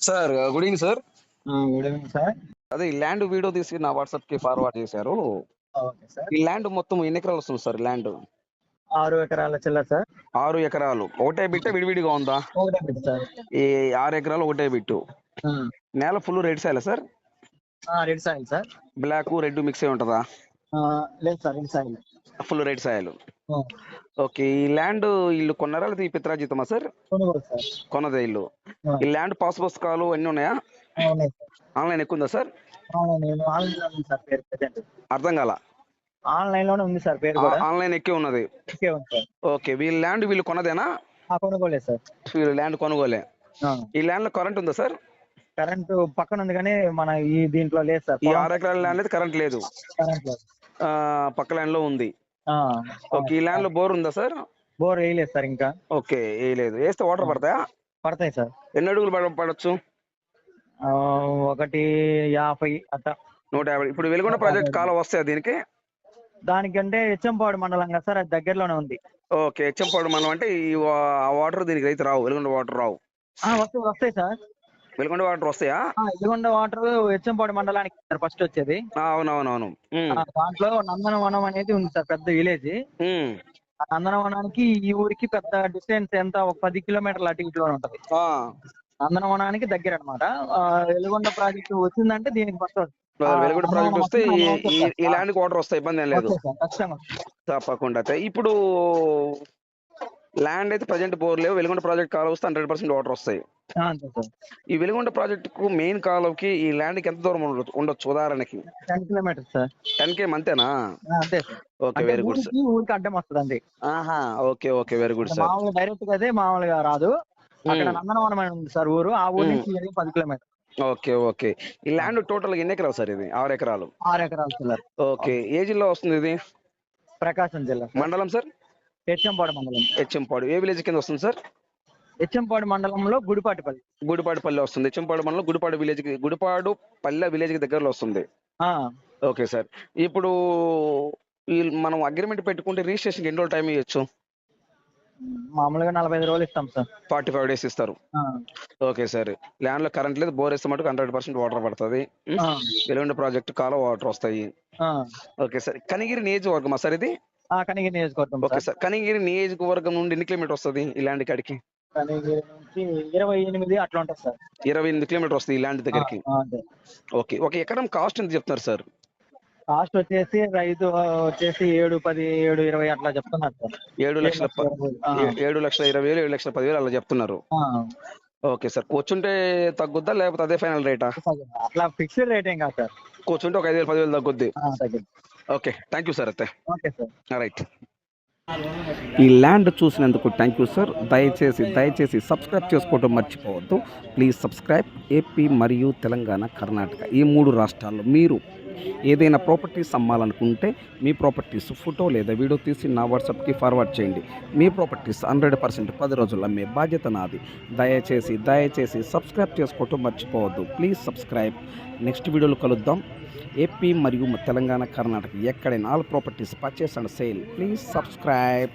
Sir good evening sir good evening sir అదే ఈ land video తీసి నా వాట్సాప్కి ఫార్వర్డ్ చేశారు ఈ ల్యాండ్ మొత్తం ఎన్ని ఎకరాలు వస్తుంది సార్ ల్యాండ్ ఆరు ఎకరాల చిల్లర సార్ ఆరు ఎకరాలు. ఒకటే బిట్ట విడివిడిగా ఉందా? ఒకటే బిట్ సార్ ఈ ఆరు ఎకరాలు ఒకటే బిట్టు. నేల full red soil sir red soil sir black red mix అయి ఉంటుందా? లేదు sir red soil full red soil okay ఈ ల్యాండ్ ఇల్లు కొన్నారా? లేదా ఈ పిత్రాజితమా సార్? కొనుగోలు సార్. కొన్నదే ఇల్లు. ఆ, ఈ ల్యాండ్ పాస్ పుస్తకాలు అన్నీ ఉన్నాయా? ఆ, ఉన్నాయి సార్. ఆన్లైన్ ఎక్కువ ఉందా సార్? అవును, నేను ఆన్లైన్లో ఉంది సార్ పేరు ప్రజెంట్. అర్థం కాల. ఆన్లైన్లోనే ఉంది సార్ పేరు కూడా. ఆన్లైన్ ఎక్కువ ఉన్నది. ఓకే ఉంది సార్. ఓకే వీళ్ళ ల్యాండ్ వీళ్ళు కొన్నదేనా? ఆ కొనుగోలే సార్. వీళ్ళు ల్యాండ్ కొనుగోలే. ఆ, ఈ ల్యాండ్లో కరెంట్ ఉందా సార్? కరెంట్ పక్కన ఉంది కానీ మన ఈ దీంట్లో లేదు సార్. ఈ ఆరు ఎకరాల ల్యాండ్ అయితే కరెంట్ లేదు. కరెంట్ లేదు. ఆ, పక్క ల్యాండ్లో ఉంది. ఓకే ఈ ల్యాండ్లో బోర్ ఉందా సార్? బోర్ వేయలేదు సార్ ఇంకా. ఓకే ఏ లేదు. వేస్తే వాటర్ పడతాయా? పడతాయి సార్. ఎన్ని అడుగులు పడ పడచ్చు? ఆ, ఒకటి యాభై అట్లా. నూట యాభై. ఇప్పుడు వెలుగొండ ప్రాజెక్ట్ కాలం వస్తాయా దీనికి? దానికంటే హెచ్చంపాడు మండలం కదా సార్ అది దగ్గరలోనే ఉంది. ఓకే చెంపాడు మనం అంటే ఈ వాటర్ దీనికి అయితే రావు వెలుగొండ వాటర్ రావు. వస్తాయి సార్. వెలుగొండ వాటర్ వస్తాయా? ఇదిగొండ వాటర్ హెచ్చంపాడు మండలానికి సార్ ఫస్ట్ వచ్చేది. అవునవునవును. దాంట్లో నందనవనం అనేది ఉంది సార్ పెద్ద విలేజ్. నందనవనానికి ఈ ఊరికి పెద్ద డిస్టెన్స్ ఎంత? ఒక పది కిలోమీటర్ల అటు ఇటులో ఉంటది. నందనవనానికి దగ్గర అనమాట వెలుగొండ ప్రాజెక్టు వచ్చిందంటే దీనికి ఫస్ట్ వెలుగొండ ప్రాజెక్ట్ వస్తే ఈ- ల్యాండ్ వాటర్ వస్తాయి ఇబ్బంది ఏం లేదు. తప్పకుండా ఇప్పుడు ల్యాండ్ అయితే ప్రజెంట్ బోర్ లేవు. వెలుగొండ ప్రాజెక్ట్ కాలువ వస్తే హండ్రెడ్ పర్సెంట్ వాటర్ వస్తాయి. సార్. ఈ వెలుగొండ ప్రాజెక్ట్కు మెయిన్ కాలువకి ఈ ల్యాండ్కి ఎంత దూరం ఉండొచ్చు ఉండొచ్చు ఉదాహరణకి? Ten kilometres sir ten KM అంతేనా? Sir. Okay very good sir ఊరికి అడ్డం వస్తుంది ఆహా okay okay very good sir మామూలుగా డైరెక్ట్గా అదే మామూలుగా రాదు. అక్కడ నందనవనం అని ఉంది సార్ ఊరు. ఆ ఊరు మ్మ్. నుంచి పది కిలోమీటర్ ఓకే ఓకే ఈ ల్యాండ్ టోటల్ ఎన్ని ఎకరాలు సార్ ఇది? ఆరు ఎకరాలు. ఆరు ఎకరాల చిల్లర ఓకే ఏ జిల్లా వస్తుంది ఇది? ప్రకాశం జిల్లా సార్. మండలం సార్? హెచ్చంపాడు మండలం. హెచ్ఎంపాడు. ఏ విలేజ్ కింద వస్తుంది సార్? హెచ్చంపాడు మండలంలో గుడిపాటిపల్లి. గుడిపాడు పల్లె వస్తుంది. హెచ్ఎంపాడు మండలం గుడిపాడు విలేజ్కి గుడిపాడు పల్లె విలేజ్కి దగ్గరలో వస్తుంది. ఆ, ఓకే సార్. ఇప్పుడు ఈ మనం అగ్రిమెంట్ పెట్టుకుంటే రిజిస్ట్రేషన్ ఎన్ని రోజులు టైం ఇవ్వచ్చు? మామూలుగా నలభై ఐదు రోజులు ఇస్తాం సార్. ఫార్టీ ఫైవ్ డేస్ ఇస్తారు. ఆ, ఓకే సార్. ల్యాండ్లో కరెంట్ లేదు బోర్ వేస్తే మటుకు హండ్రెడ్ పర్సెంట్ వాటర్ పడుతుంది. ఆ, వెలుగొండ ప్రాజెక్ట్ కాలో వాటర్ వస్తాయి. ఆ. Okay sir. కనిగిరి నియోజకవర్గమా సార్ ఇది? కనిగిరి నియోజకవర్గం ఓకే సార్. సార్. కనిగిరి నియోజకవర్గం నుండి ఎన్ని కిలోమీటర్ వస్తుంది ల్యాండ్ కాడికి? కనిగిరి నుంచి ఇరవై ఎనిమిది అట్లా ఉంటుంది సార్. ఇరవై ఎనిమిది కిలోమీటర్ వస్తుంది ల్యాండ్ దగ్గరికి? ఓకే. ఒక ఎకరం కాస్ట్ ఎంత చెప్తున్నారు సార్? కాస్ట్ వచ్చేసి రైతు వచ్చేసి ఏడు పది ఏడు ఇరవై అట్లా చెప్తున్నారు సార్. ఏడు లక్షల ఏడు లక్షల ఇరవై వేలు ఏడు లక్షల పదివేలు అలా చెప్తున్నారు. Okay sir. కూర్చుంటే తగ్గుద్దా లేకపోతే అదే ఫైనల్ రేటా? అట్లా ఫిక్స్డ్ రేట్ ఏం కాదు సార్. కూర్చుంటే ఒక ఐదు వేలు పదివేలు తగ్గుద్ది. ఓకే థ్యాంక్ యూ సార్ అయితే ఓకే సార్ రైట్ ఈ ల్యాండ్ చూసినందుకు థ్యాంక్ యూ సార్ దయచేసి దయచేసి సబ్స్క్రైబ్ చేసుకోవడం మర్చిపోవద్దు. ప్లీజ్ సబ్స్క్రైబ్ ఏపీ మరియు తెలంగాణ కర్ణాటక ఈ మూడు రాష్ట్రాల్లో మీరు ఏదైనా ప్రాపర్టీస్ అమ్మాలనుకుంటే మీ ప్రాపర్టీస్ ఫోటో లేదా వీడియో తీసి నా వాట్సాప్కి ఫార్వర్డ్ చేయండి. మీ ప్రాపర్టీస్ హండ్రెడ్ పర్సెంట్ పది రోజుల్లో అమ్మే బాధ్యత నాది. దయచేసి దయచేసి సబ్స్క్రైబ్ చేసుకోవటం మర్చిపోవద్దు. Please subscribe. నెక్స్ట్ వీడియోలో కలుద్దాం. ఏపీ మరియు తెలంగాణ కర్ణాటక ఎక్కడైనా all properties purchase and sale. Please subscribe.